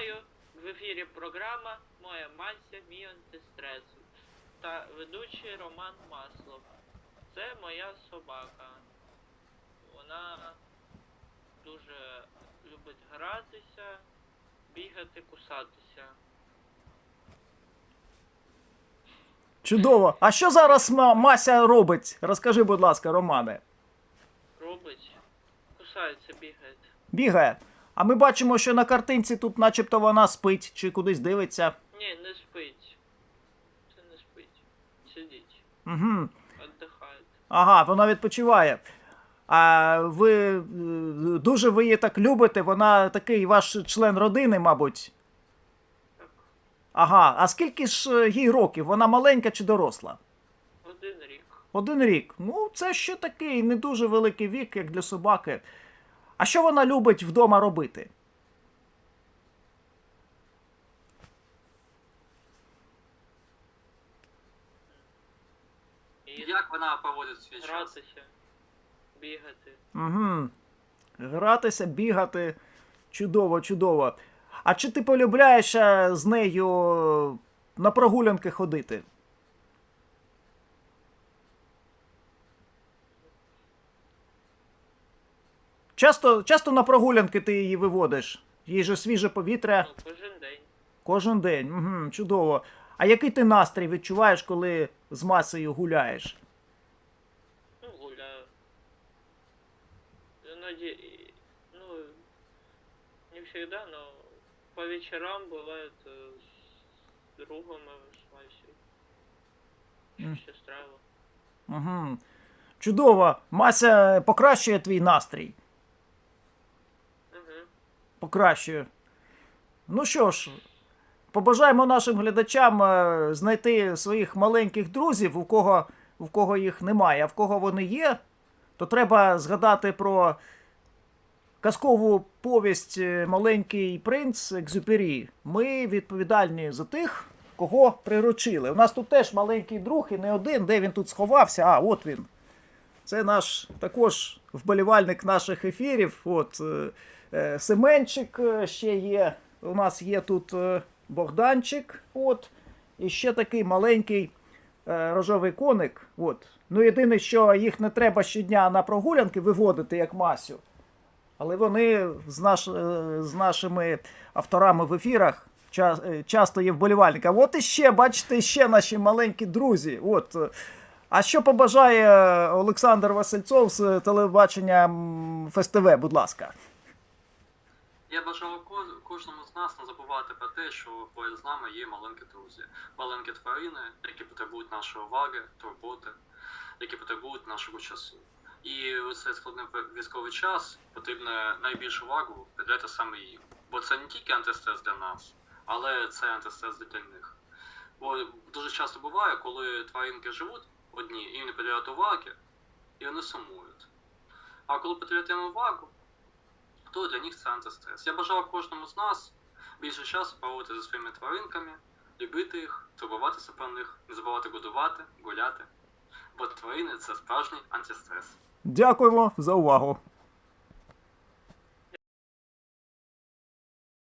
Вітаю в ефірі програма Моя Мася, мій антистрес та ведучий Роман Маслов. Це моя собака. Вона дуже любить гратися, бігати, кусатися. Чудово. А що зараз Ма- Мася робить? Розкажи, будь ласка, Романе. Робить, кусається, бігає. Бігає. А ми бачимо, що на картинці тут начебто вона спить чи кудись дивиться. Ні, не спить. Це не спить. Сидить, Угу. віддихає. Ага, вона відпочиває. А ви е, дуже ви її так любите, вона такий ваш член родини, мабуть. Так, Ага, а скільки ж е, їй років? Вона маленька чи доросла? один рік. Один рік. Ну, це ще такий не дуже великий вік, як для собаки. А що вона любить вдома робити? І Як вона проводить свій час? гратися, бігати. Угу. Гратися, бігати. Чудово, чудово. А чи ти полюбляєш е, з нею на прогулянки ходити? Часто, часто на прогулянки ти її виводиш? Їй же свіже повітря Ну, кожен день. кожен день. Угу, чудово. А який ти настрій відчуваєш, коли з масою гуляєш? Ну, гуляю. Іноді, і- ну, не всегда, но по вечерам бывает э, с другом, э, с Масей. М. Ще страва. Угу. Чудово. Мася покращує твій настрій. Покращує. Ну що ж, побажаємо нашим глядачам е, знайти своїх маленьких друзів, у кого, у кого їх немає, а в кого вони є, то треба згадати про казкову повість е, Маленький принц Екзюпері. Ми відповідальні за тих, кого приручили. У нас тут теж маленький друг і не один, де він тут сховався. А, от він. Це наш також вболівальник наших ефірів. От е, е, Семенчик е, ще є. У нас є тут е, Богданчик. От. І ще такий маленький е, рожовий коник. От. Ну, єдине, що їх не треба щодня на прогулянки виводити, як Масю. Але вони з, наш, з нашими авторами в ефірах ча- часто є вболівальниками. От і ще, бачите, ще наші маленькі друзі. От. Е, а що побажає Олександр Васильцов з телебачення ФСТВ, будь ласка. Я бажав кожному з нас не забувати про те, що поряд з нами є маленькі друзі, маленькі тварини, які потребують нашої уваги, турботи, які потребують нашого часу. І у цей складний військовий час потрібно найбільшу увагу приділяти саме їм. Бо це не тільки антистрес для нас, але це антистрес для них. Бо дуже часто буває, коли тваринки живуть одні їм не приділяють уваги, і вони сумують. А коли приділяємо увагу, то для них це антистрес. Я бажаю кожному з нас більше часу проводити зі своїми тваринками, любити їх, турбуватися про них, не забувати годувати, гуляти. Бо тварини це справжній антистрес. Дякуємо за увагу.